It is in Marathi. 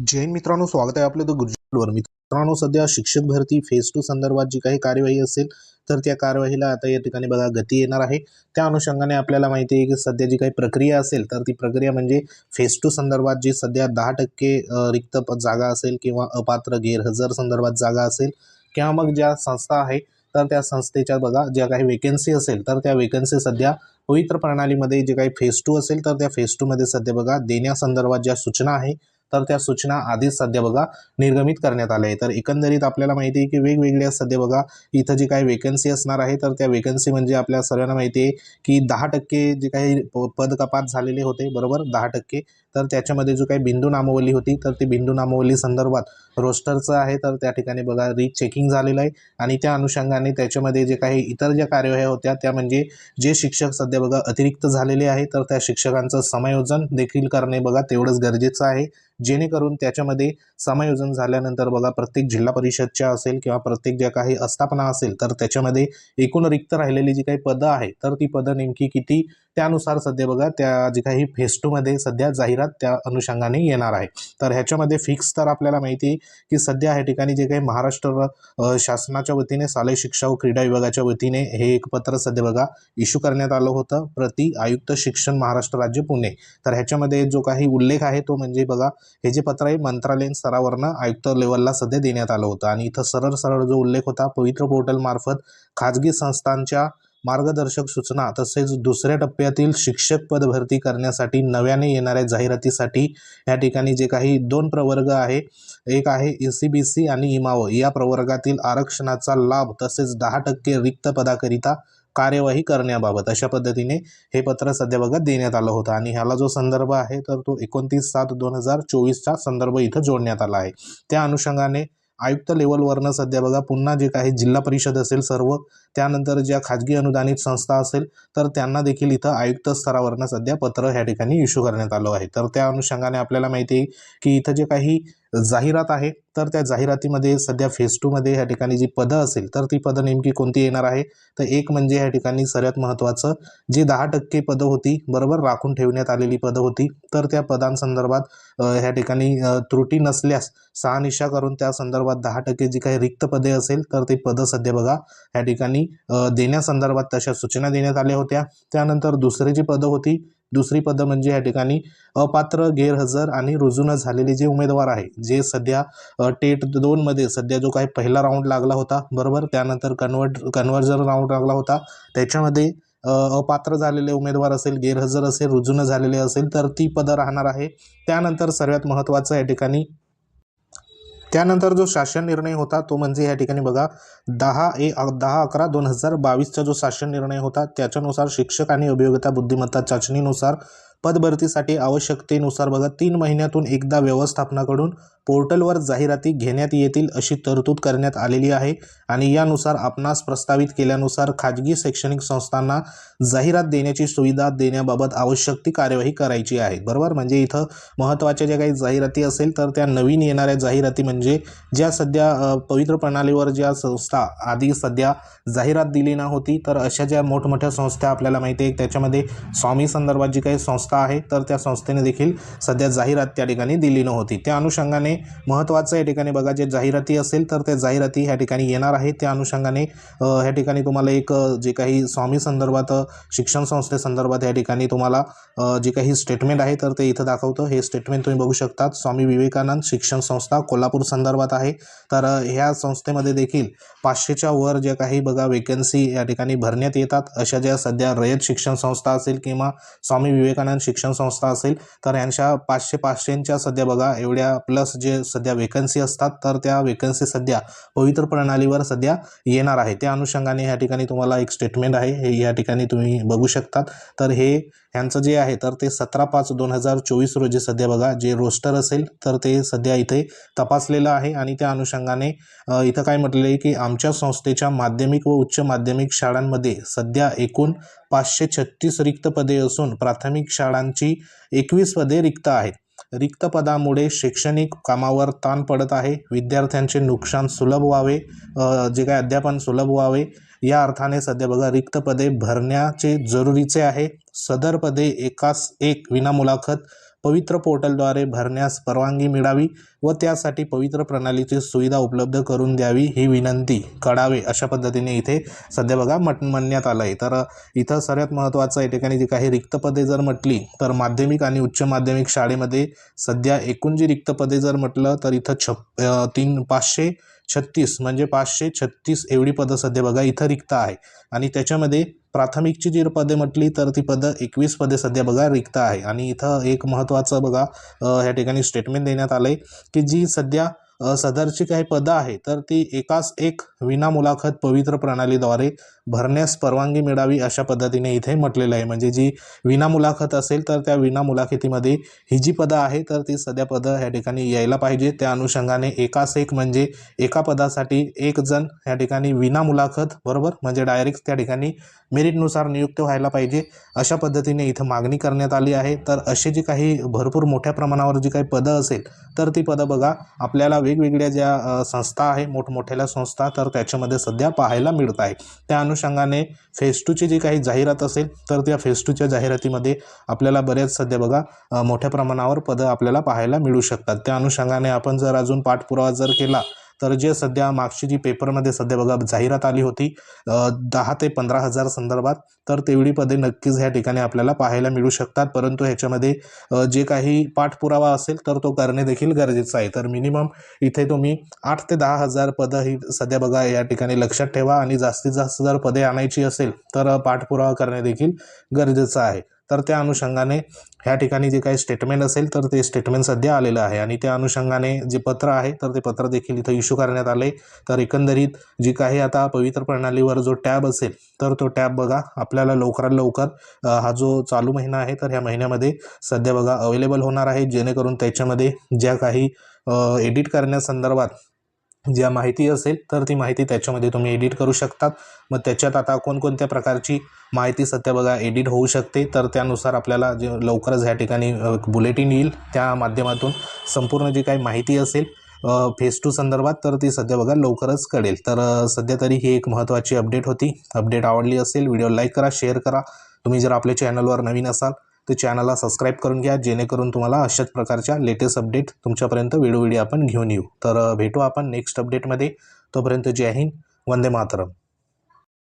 जैन मित्रांनो स्वागत आहे आपलं द गुजरातवर मित्रांनो सध्या शिक्षक भरती फेज टू संदर्भात जी काही कार्यवाही असेल तर त्या कार्यवाहीला आता या ठिकाणी बघा गती येणार आहे. त्या अनुषंगाने आपल्याला माहिती आहे की सध्या जी काही प्रक्रिया असेल तर ती प्रक्रिया म्हणजे फेज टू संदर्भात जी सध्या दहा टक्के रिक्त जागा असेल किंवा अपात्र गैरहजर संदर्भात जागा असेल किंवा मग ज्या संस्था आहे तर त्या संस्थेच्या बघा ज्या काही वेकन्सी असेल तर त्या वेकन्सी सध्या पवित्र प्रणालीमध्ये जे काही फेज टू असेल तर त्या फेज टूमध्ये सध्या बघा देण्यासंदर्भात ज्या सूचना आहे तर त्या सूचना आधीच सध्या बघा निर्गमित करण्यात आल्या आहे तर एकंदरीत आपल्याला माहिती आहे की वेगवेगळ्या सध्या बघा इथं जी काही वेकन्सी असणार आहे तर त्या वेकन्सी म्हणजे आपल्या सर्वांना माहिती आहे की दहा टक्के जे काही प- पद कपात झालेले होते बरोबर? दहा टक्के. तर त्याच्यामध्ये जो काही बिंदू नामावली होती तर ती बिंदू नामावली संदर्भात रोस्टरचं आहे तर त्या ठिकाणी बघा रिचेकिंग झालेलं आहे. आणि त्या अनुषंगाने त्याच्यामध्ये जे काही इतर ज्या कार्यवाह्या होत्या त्या म्हणजे जे शिक्षक सध्या बघा अतिरिक्त झालेले आहे तर त्या शिक्षकांचं समायोजन देखील करणे बघा तेवढंच गरजेचं आहे. जेणेकरून त्याच्यामध्ये समायोजन झाल्यानंतर बघा प्रत्येक जिल्हा परिषदच्या असेल किंवा प्रत्येक ज्या काही आस्थापना असेल तर त्याच्यामध्ये एकूण रिक्त राहिलेली जी काही पदं आहे तर ती पदं नेमकी किती? त्यानुसार सध्या बघा त्या जी काही फेस टूमध्ये सध्या जाहिरात त्या अनुषंगाने येणार आहे. तर ह्याच्यामध्ये फिक्स तर आपल्याला माहिती आहे की सध्या ह्या ठिकाणी जे काही महाराष्ट्र शासनाच्या वतीने शालेय शिक्षा व क्रीडा विभागाच्या वतीने हे एक पत्र सध्या बघा इश्यू करण्यात आलं होतं. प्रति आयुक्त शिक्षण महाराष्ट्र राज्य पुणे. तर ह्याच्यामध्ये जो काही उल्लेख आहे तो म्हणजे बघा हे जे पत्र आहे मंत्रालयीन स्तरावरनं आयुक्त लेवलला सध्या देण्यात आलं होतं. आणि इथं सरळ सरळ जो उल्लेख होता पवित्र पोर्टलमार्फत खाजगी संस्थांच्या मार्गदर्शक सूचना तसेच दुसऱ्या टप्प्यातील शिक्षक पद भरती करण्यासाठी नव्याने येणाऱ्या जाहिरातीसाठी या ठिकाणी जे काही दोन प्रवर्ग आहे एक आहे ए सी बी सी आणि इमाव. या प्रवर्गातील आरक्षणाचा लाभ तसेच दहा टक्के रिक्त पदाकरिता कार्यवाही करण्याबाबत अशा पद्धतीने हे पत्र सध्या बघा देण्यात आलं होतं. आणि ह्याला जो संदर्भ आहे तर तो एकोणतीस सात दोन हजार चोवीसचा संदर्भ इथं जोडण्यात आला आहे. त्या अनुषंगाने आयुक्त लेवलवरनं सध्या बघा पुन्हा जे काही जिल्हा परिषद असेल सर्व त्यानंतर ज्या खाजगी अनुदानित संस्था असेल तर त्यांना देखील इथं आयुक्त स्तरावरनं सध्या पत्र ह्या ठिकाणी इश्यू करण्यात आलं आहे. तर त्या अनुषंगाने आपल्याला माहिती आहे की इथं जे काही जाहिरात आहे तर त्या जाहिरातीमध्ये सध्या फेज टूमध्ये ह्या ठिकाणी जी पदं असेल तर ती पदं नेमकी कोणती येणार आहे? तर एक म्हणजे ह्या ठिकाणी सर्वात महत्त्वाचं जी दहा टक्के पदं होती बरोबर राखून ठेवण्यात आलेली पदं होती तर त्या पदांसंदर्भात ह्या ठिकाणी त्रुटी नसल्यास शहानिशा करून त्या संदर्भात दहा टक्के जी काही रिक्त पदे असेल तर ते पदं सध्या बघा ह्या ठिकाणी अ, देण्यासंदर्भात तशा सूचना देण्यात आल्या होत्या. त्यानंतर दुसरी जी पदं होती दुसरी पदं म्हणजे या ठिकाणी अपात्र गैरहजर आणि रुजून झालेले जे उमेदवार आहे जे सध्या टेट दोनमध्ये सध्या जो काही पहिला राऊंड लागला होता बरोबर? त्यानंतर कन्वर्ट कन्वर्जन राऊंड लागला होता. त्याच्यामध्ये अपात्र झालेले उमेदवार असेल गैरहजर असेल रुजून झालेले असेल तर ती पदं राहणार आहे. त्यानंतर सर्वात महत्त्वाचं या ठिकाणी त्यानंतर जो शासन निर्णय होता तो म्हणजे या ठिकाणी बघा दहा ए दहा अकरा दोन हजार बावीसचा जो शासन निर्णय होता त्याच्यानुसार शिक्षक आणि अभियोगिता बुद्धिमत्ता चाचणीनुसार पदभरतीसाठी आवश्यकतेनुसार बघा तीन महिन्यातून एकदा व्यवस्थापनाकडून पोर्टलवर जाहिराती घेण्यात येतील अशी तरतूद करण्यात आलेली आहे आणि यानुसार आपणास प्रस्तावित केल्यानुसार खाजगी शैक्षणिक संस्थांना जाहिरात देण्याची सुविधा देण्याबाबत आवश्यक ती कार्यवाही करायची आहे. बरोबर? म्हणजे इथं महत्त्वाच्या ज्या काही जाहिराती असेल तर त्या नवीन येणाऱ्या जाहिराती म्हणजे ज्या सध्या पवित्र प्रणालीवर ज्या संस्था आधी सध्या जाहिरात दिली नव्हती तर अशा ज्या मोठमोठ्या संस्था आपल्याला माहिती आहे त्याच्यामध्ये स्वामी संदर्भात जी काही संस्था आहे तर त्या संस्थेने देखील सध्या जाहिरात त्या ठिकाणी दिली नव्हती. त्या अनुषंगाने महत्त्वाचं या ठिकाणी बघा जे जाहिराती असेल तर त्या जाहिराती ह्या ठिकाणी येणार आहे त्या अनुषंगाने ह्या ठिकाणी तुम्हाला एक जे काही स्वामी संदर्भात शिक्षण संस्थेसंदर्भात या ठिकाणी तुम्हाला जे काही स्टेटमेंट आहे तर ते इथं दाखवतं. हे स्टेटमेंट तुम्ही बघू शकतात. स्वामी विवेकानंद शिक्षण संस्था कोल्हापूर संदर्भात आहे. तर ह्या संस्थेमध्ये देखील पाचशेच्या वर ज्या काही बघा वेकन्सी या ठिकाणी भरण्यात येतात. अशा ज्या सध्या रयत शिक्षण संस्था असेल किंवा स्वामी विवेकानंद शिक्षण संस्था असेल तर यांच्या पाचशे पाचशेंच्या सध्या बघा एवढ्या प्लस जे सध्या वेकन्सी असतात तर त्या वेकन्सी सध्या पवित्र प्रणालीवर सध्या येणार आहे. त्या अनुषंगाने या ठिकाणी तुम्हाला एक स्टेटमेंट आहे हे या ठिकाणी तुम्ही बघू शकतात. तर हे ह्यांचं जे आहे तर ते सतरा पाच दोन हजार चोवीस रोजी सध्या बघा जे रोस्टर असेल तर ते सध्या इथे तपासलेलं आहे. आणि त्या अनुषंगाने इथं काय म्हटलेलं आहे की आमच्या संस्थेच्या माध्यमिक व उच्च माध्यमिक शाळांमध्ये सध्या एकूण पाचशे छत्तीस रिक्त पदे असून प्राथमिक शाळांची एकवीस पदे रिक्त आहेत. रिक्त पदामुळे शैक्षणिक कामावर ताण पडत आहे. विद्यार्थ्यांचे नुकसान सुलभ व्हावे जे काय अध्यापन सुलभ व्हावे या अर्थाने सध्या बघा रिक्त पदे भरण्याचे जरुरीचे आहे. सदर पदे एकास एक विनामुलाखत पवित्र पोर्टलद्वारे भरण्यास परवानगी मिळावी व त्यासाठी पवित्र प्रणालीची सुविधा उपलब्ध करून द्यावी ही विनंती कळावे अशा पद्धतीने इथे सध्या बघा म्हट म्हणण्यात आलं आहे तर इथं सर्वात महत्त्वाचं या ठिकाणी जी काही रिक्त पदे जर म्हटली तर माध्यमिक आणि उच्च माध्यमिक शाळेमध्ये सध्या एकूण जी रिक्त पदे जर म्हटलं तर इथं छप तीन पाचशे छत्तीस म्हणजे पाचशे छत्तीस एवढी पदं सध्या बघा इथं रिक्त आहे. आणि त्याच्यामध्ये प्राथमिकची जी पदे म्हटली तर ती पदं एकवीस पदे सध्या बघा रिक्त आहे. आणि इथं एक महत्त्वाचं बघा ह्या ठिकाणी स्टेटमेंट देण्यात आलं आहे की जी सध्या सदरची काही पदं आहे तर ती एकास एक विना मुलाखत पवित्र प्रणालीद्वारे भरण्यास परवानगी मिळावी अशा पद्धतीने इथे म्हटलेलं आहे. म्हणजे जी विना मुलाखत असेल तर त्या विना मुलाखतीमध्ये ही जी पदं आहे तर ती सध्या पदं ह्या ठिकाणी यायला पाहिजे. त्या अनुषंगाने एकास एक म्हणजे एका पदासाठी एक जण ह्या ठिकाणी विना मुलाखत बरोबर? म्हणजे डायरेक्ट त्या ठिकाणी मेरिटनुसार नियुक्त व्हायला पाहिजे अशा पद्धतीने इथं मागणी करण्यात आली आहे. तर अशी जी काही भरपूर मोठ्या प्रमाणावर जी काही पदं असेल तर ती पदं बघा आपल्याला वेगवेगळ्या ज्या संस्था आहे मोठमोठ्याल्या संस्था तर त्याच्यामध्ये सध्या पाहायला मिळत आहे. त्या अनुषंगाने फेस टूची जी काही जाहिरात असेल तर त्या फेस टूच्या जाहिरातीमध्ये आपल्याला बऱ्याच सध्या बघा मोठ्या प्रमाणावर पदं आपल्याला पाहायला मिळू शकतात. त्या अनुषंगाने आपण जर अजून पाठपुरावा जर केला तर जे सध्या मागची जी पेपरमध्ये सध्या बघा जाहिरात आली होती दहा ते पंधरा हजार संदर्भात तर तेवढी पदे नक्कीच ह्या ठिकाणी आपल्याला पाहायला मिळू शकतात. परंतु ह्याच्यामध्ये जे काही पाठपुरावा असेल तर तो करणे देखील गरजेचं आहे. तर मिनिमम इथे तुम्ही आठ ते दहा हजार पदं ही सध्या बघा या ठिकाणी लक्षात ठेवा. आणि जास्तीत जास्त जर पदे आणायची असेल तर पाठपुरावा करणे देखील गरजेचं आहे. तर त्या अनुषंगाने ह्या ठिकाणी जे काही स्टेटमेंट असेल तर ते स्टेटमेंट सध्या आलेलं आहे. आणि त्या अनुषंगाने जे पत्र आहे तर ते पत्र देखील इथं इश्यू करण्यात आले. तर एकंदरीत जी काही आता पवित्र प्रणालीवर जो टॅब असेल तर तो टॅब बघा. आपल्याला लवकरात लवकर हा जो चालू महिना आहे तर ह्या महिन्यामध्ये सध्या बघा अवेलेबल होणार आहे. जेणेकरून त्याच्यामध्ये ज्या काही एडिट करण्यासंदर्भात ज्या माहिती असेल तर ती माहिती त्याच्यामध्ये तुम्ही एडिट करू शकतात. मग त्याच्यात आता कोणकोणत्या प्रकारची माहिती सध्या बघा एडिट होऊ शकते तर त्यानुसार आपल्याला जे लवकरच ह्या ठिकाणी बुलेटिन येईल. त्या माध्यमातून संपूर्ण जी काही माहिती असेल फेस टू संदर्भात तर ती सध्या बघा लवकरच कळेल. तर सध्या तरी ही एक महत्त्वाची अपडेट होती. अपडेट आवडली असेल व्हिडिओ लाईक करा शेअर करा. तुम्ही जर आपल्या चॅनलवर नवीन असाल तर चॅनलला सबस्क्राईब करून घ्या जेणेकरून तुम्हाला अशाच प्रकारच्या लेटेस्ट अपडेट तुमच्यापर्यंत वेळोवेळी आपण घेऊन येऊ. तर भेटू आपण नेक्स्ट अपडेटमध्ये तोपर्यंत जय हिंद वंदे मातरम.